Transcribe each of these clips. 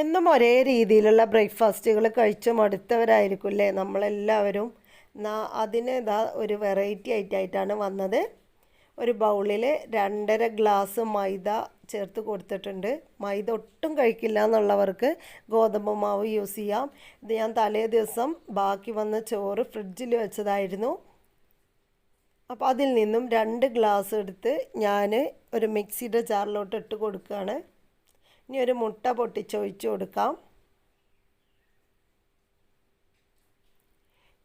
എന്നും ഒരേ രീതിയിലുള്ള ബ്രേക്ക്ഫാസ്റ്റുകൾ കഴിച്ച് മടുത്തവരായിരിക്കില്ലേ നമ്മളെല്ലാവരും? അതിന് ഇതാ ഒരു വെറൈറ്റി ആയിട്ടായിട്ടാണ് വന്നത്. ഒരു ബൗളിൽ രണ്ടര ഗ്ലാസ് മൈദ ചേർത്ത് കൊടുത്തിട്ടുണ്ട്. മൈദ ഒട്ടും കഴിക്കില്ല എന്നുള്ളവർക്ക് ഗോതമ്പ് മാവ് യൂസ് ചെയ്യാം. ഇത് ഞാൻ തലേ ദിവസം ബാക്കി വന്ന ചോറ് ഫ്രിഡ്ജിൽ വെച്ചതായിരുന്നു. അപ്പോൾ അതിൽ നിന്നും രണ്ട് ഗ്ലാസ് എടുത്ത് ഞാൻ ഒരു മിക്സിയുടെ ജാറിലോട്ട് ഇട്ട് കൊടുക്കുകയാണ്. ഇനി ഒരു മുട്ട പൊട്ടിച്ചൊഴിച്ച് കൊടുക്കാം.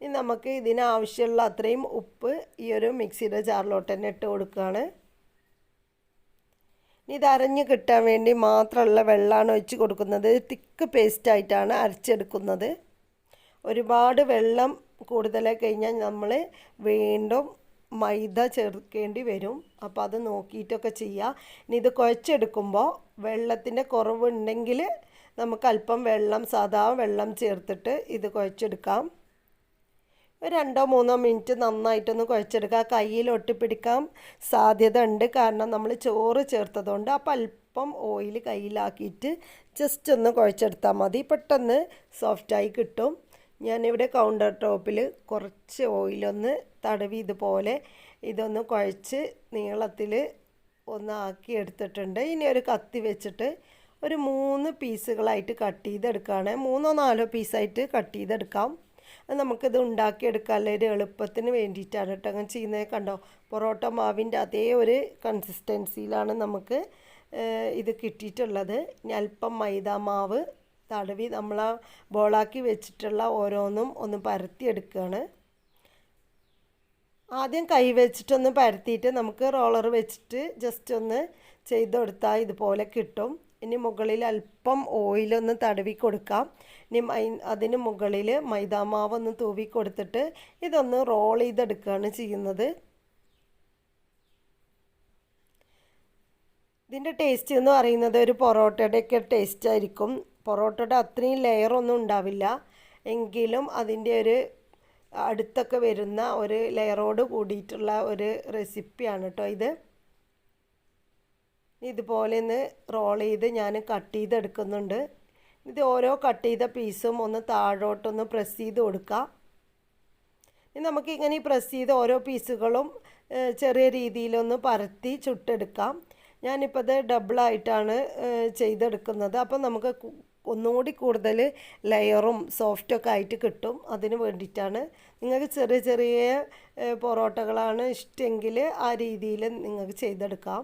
ഇനി നമുക്ക് ഇതിനാവശ്യമുള്ള അത്രയും ഉപ്പ് ഈ ഒരു മിക്സിയുടെ ജാറിലോട്ട് തന്നെ ഇട്ട് കൊടുക്കുകയാണ്. ഇനി ഇത് അരഞ്ഞ് കിട്ടാൻ വേണ്ടി മാത്രമുള്ള വെള്ളമാണ് ഒഴിച്ച് കൊടുക്കുന്നത്. തിക്ക് പേസ്റ്റായിട്ടാണ് അരച്ചെടുക്കുന്നത്. ഒരുപാട് വെള്ളം കൂടുതലായി കഴിഞ്ഞാൽ നമ്മൾ വീണ്ടും മൈദ ചേർക്കേണ്ടി വരും. അപ്പോൾ അത് നോക്കിയിട്ടൊക്കെ ചെയ്യുക. ഇനി ഇത് കുഴച്ചെടുക്കുമ്പോൾ വെള്ളത്തിന്റെ കുറവുണ്ടെങ്കിൽ നമുക്ക് അല്പം വെള്ളം സാധാ വെള്ളം ചേർത്തിട്ട് ഇത് കുഴച്ചെടുക്കാം. രണ്ടോ മൂന്നോ മിനിറ്റ് നന്നായിട്ടൊന്ന് കുഴച്ചെടുക്കുക കയ്യിൽ ഒട്ടിപ്പിടിക്കാൻ സാധ്യത ഉണ്ട്. കാരണം നമ്മൾ ചോറ് ചേർത്തതുകൊണ്ട് അപ്പോൾ അല്പം ഓയിൽ കയ്യിലാക്കിയിട്ട് ജസ്റ്റ് ഒന്ന് കുഴച്ചെടുത്താൽ മതി. പെട്ടെന്ന് സോഫ്റ്റായി കിട്ടും. ഞാനിവിടെ കൗണ്ടർ ടോപ്പിൽ കുറച്ച് ഓയിലൊന്ന് തടവി ഇതുപോലെ ഇതൊന്ന് കുഴച്ച് നീളത്തിൽ ഒന്ന് ആക്കി എടുത്തിട്ടുണ്ട്. ഇനി ഒരു കത്തി വെച്ചിട്ട് ഒരു മൂന്ന് പീസുകളായിട്ട് കട്ട് ചെയ്തെടുക്കുകയാണ് മൂന്നോ നാലോ പീസായിട്ട് കട്ട് ചെയ്തെടുക്കാം. അത് നമുക്കിത് ഉണ്ടാക്കിയെടുക്കാനുള്ള ഒരു എളുപ്പത്തിന് വേണ്ടിയിട്ടാണ് കേട്ടോ. അങ്ങനെ ചെയ്യുന്നത് കണ്ടോ? പൊറോട്ട മാവിന്റെ അതേ ഒരു കൺസിസ്റ്റൻസിയിലാണ് നമുക്ക് ഇത് കിട്ടിയിട്ടുള്ളത്. ഇനി അല്പം മൈദ മാവ് തടവി നമ്മൾ ബോളാക്കി വെച്ചിട്ടുള്ള ഓരോന്നും ഒന്ന് പരത്തിയെടുക്കുകയാണ്. ആദ്യം കൈ വെച്ചിട്ടൊന്ന് പരത്തിയിട്ട് നമുക്ക് റോളർ വെച്ചിട്ട് ജസ്റ്റ് ഒന്ന് ചെയ്ത് കൊടുത്താൽ ഇതുപോലെ കിട്ടും. ഇനി മുകളിൽ അല്പം ഓയിലൊന്ന് തടവി കൊടുക്കാം. ഇനി മൈ അതിന് മുകളിൽ മൈദാമാവ് ഒന്ന് തൂവി കൊടുത്തിട്ട് ഇതൊന്ന് റോൾ ചെയ്തെടുക്കുകയാണ് ചെയ്യുന്നത്. ഇതിന്റെ ടേസ്റ്റ് എന്ന് പറയുന്നത് ഒരു പൊറോട്ടയുടെയൊക്കെ ടേസ്റ്റ് ആയിരിക്കും. പൊറോട്ടയുടെ അത്രയും ലെയറൊന്നും ഉണ്ടാവില്ല. എങ്കിലും അതിന്റെ ഒരു അടുത്തൊക്കെ വരുന്ന ഒരു ലെയറോട് കൂടിയിട്ടുള്ള ഒരു റെസിപ്പിയാണ് കേട്ടോ ഇത്. ഇതുപോലെ ഒന്ന് റോൾ ചെയ്ത് ഞാൻ കട്ട് ചെയ്തെടുക്കുന്നുണ്ട്. ഇത് ഓരോ കട്ട് ചെയ്ത പീസും ഒന്ന് താഴോട്ടൊന്ന് പ്രസ് ചെയ്ത് കൊടുക്കുക ഇനി നമുക്ക് ഇങ്ങനെ പ്രസ് ചെയ്ത് ഓരോ പീസുകളും ചെറിയ രീതിയിലൊന്ന് പരത്തി ചുട്ടെടുക്കാം. ഞാനിപ്പോൾ ഇത് ഡബിളായിട്ടാണ് ചെയ്തെടുക്കുന്നത്. അപ്പം നമുക്ക് ഒന്നുകൂടി കൂടുതൽ ലെയറും സോഫ്റ്റൊക്കെ ആയിട്ട് കിട്ടും അതിന് വേണ്ടിയിട്ടാണ്. നിങ്ങൾക്ക് ചെറിയ ചെറിയ പൊറോട്ടകളാണ് ഇഷ്ടമെങ്കിൽ ആ രീതിയിൽ നിങ്ങൾക്ക് ചെയ്തെടുക്കാം.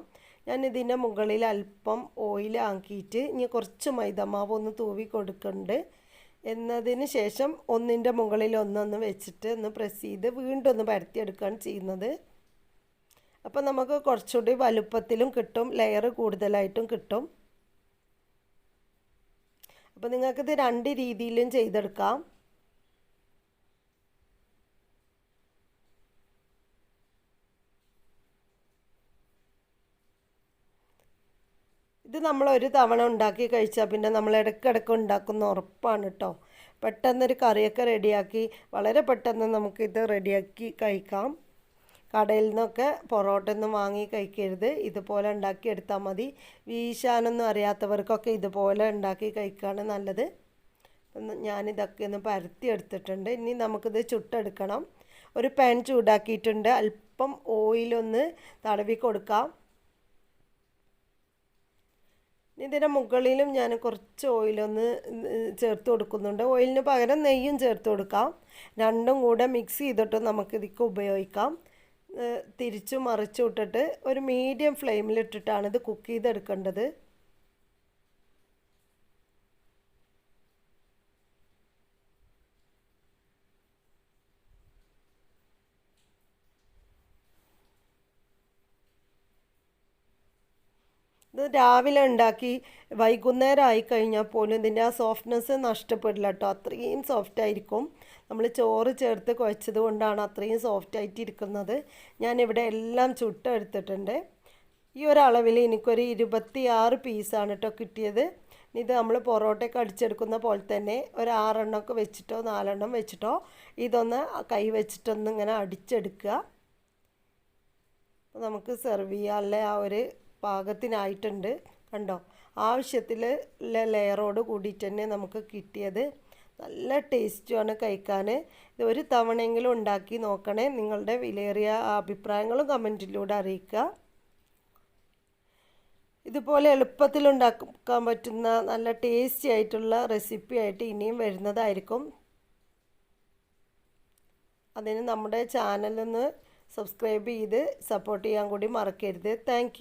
ഞാൻ ഇതിന്റെ മുകളിൽ അല്പം ഓയിൽ ആക്കിയിട്ട് ഇനി കുറച്ച് മൈദമാവ് ഒന്ന് തൂവി കൊടുക്കുന്നുണ്ട്. എന്നതിന് ശേഷം ഒന്നിന്റെ മുകളിൽ ഒന്നൊന്ന് വെച്ചിട്ട് ഒന്ന് പ്രസ് ചെയ്ത് വീണ്ടും ഒന്ന് പരത്തിയെടുക്കുകയാണ് ചെയ്യുന്നത്. അപ്പോൾ നമുക്ക് കുറച്ചുകൂടി വലുപ്പത്തിലും കിട്ടും ലെയർ കൂടുതലായിട്ടും കിട്ടും. അപ്പോൾ നിങ്ങൾക്കിത് രണ്ട് രീതിയിലും ചെയ്തെടുക്കാം. ഇത് നമ്മൾ ഒരു തവണ ഉണ്ടാക്കി കഴിച്ചാൽ പിന്നെ നമ്മൾ ഇടയ്ക്കിടയ്ക്ക് ഉണ്ടാക്കുന്ന ഉറപ്പാണ് കേട്ടോ പെട്ടെന്നൊരു കറിയൊക്കെ റെഡിയാക്കി വളരെ പെട്ടെന്ന് നമുക്കിത് റെഡിയാക്കി കഴിക്കാം. കടയിൽ നിന്നൊക്കെ പൊറോട്ട ഒന്നും വാങ്ങി കഴിക്കരുത്. ഇതുപോലെ ഉണ്ടാക്കി എടുത്താൽ മതി. വീശാനൊന്നും അറിയാത്തവർക്കൊക്കെ ഇതുപോലെ ഉണ്ടാക്കി കഴിക്കുകയാണ് നല്ലത്. ഞാനിതൊക്കെ ഒന്ന് പരത്തി എടുത്തിട്ടുണ്ട്. ഇനി നമുക്കിത് ചുട്ടെടുക്കണം. ഒരു പാൻ ചൂടാക്കിയിട്ടുണ്ട്. അല്പം ഓയിലൊന്ന് തടവി കൊടുക്കാം. ഇതിന്റെ മുകളിലും ഞാൻ കുറച്ച് ഓയിലൊന്ന് ചേർത്ത് കൊടുക്കുന്നുണ്ട്. ഓയിലിന് പകരം നെയ്യും ചേർത്ത് കൊടുക്കാം. രണ്ടും കൂടെ മിക്സ് ചെയ്തിട്ട് നമുക്കിതൊക്കെ ഉപയോഗിക്കാം. തിരിച്ചു മറിച്ചു വിട്ടിട്ട് ഒരു മീഡിയം ഫ്ലെയിമിലിട്ടിട്ടാണ് ഇത് കുക്ക് ചെയ്തെടുക്കേണ്ടത്. ഇത് രാവിലെ ഉണ്ടാക്കി വൈകുന്നേരം ആയി കഴിഞ്ഞാൽ പോലും ഇതിന്റെ ആ സോഫ്റ്റ്നെസ് നഷ്ടപ്പെടില്ല കേട്ടോ. അത്രയും സോഫ്റ്റ് ആയിരിക്കും. നമ്മൾ ചോറ് ചേർത്ത് കുഴച്ചത് കൊണ്ടാണ് അത്രയും സോഫ്റ്റ് ആയിട്ട് ഇരിക്കുന്നത്. ഞാനിവിടെ എല്ലാം ചുട്ടെടുത്തിട്ടുണ്ട് ഈ ഒരളവിൽ എനിക്കൊരു ഇരുപത്തി ആറ് പീസാണ് കേട്ടോ കിട്ടിയത്. ഇത് നമ്മൾ പൊറോട്ടയൊക്കെ അടിച്ചെടുക്കുന്ന പോലെ തന്നെ ഒരു ആറെണ്ണമൊക്കെ വെച്ചിട്ടോ നാലെണ്ണം വെച്ചിട്ടോ ഇതൊന്ന് കൈ വെച്ചിട്ടൊന്ന് ഇങ്ങനെ അടിച്ചെടുക്കുക. നമുക്ക് സെർവ് ചെയ്യാനുള്ള ആ ഒരു പാകത്തിനായിട്ടുണ്ട്. കണ്ടോ? ആവശ്യത്തിൽ ലെയറോട് കൂടിയിട്ട് തന്നെ നമുക്ക് കിട്ടിയത്. നല്ല ടേസ്റ്റുമാണ് കഴിക്കാൻ ഇത് ഒരു തവണയെങ്കിലും ഉണ്ടാക്കി നോക്കണേ. നിങ്ങളുടെ വിലയേറിയ അഭിപ്രായങ്ങളും കമന്റിലൂടെ അറിയിക്കുക. ഇതുപോലെ എളുപ്പത്തിൽ ഉണ്ടാക്കാൻ പറ്റുന്ന നല്ല ടേസ്റ്റി ആയിട്ടുള്ള റെസിപ്പി ആയിട്ട് ഇനിയും വരുന്നതായിരിക്കും. അതിന് നമ്മുടെ ചാനലൊന്ന് സബ്സ്ക്രൈബ് ചെയ്ത് സപ്പോർട്ട് ചെയ്യാൻ കൂടി മറക്കരുത്. താങ്ക്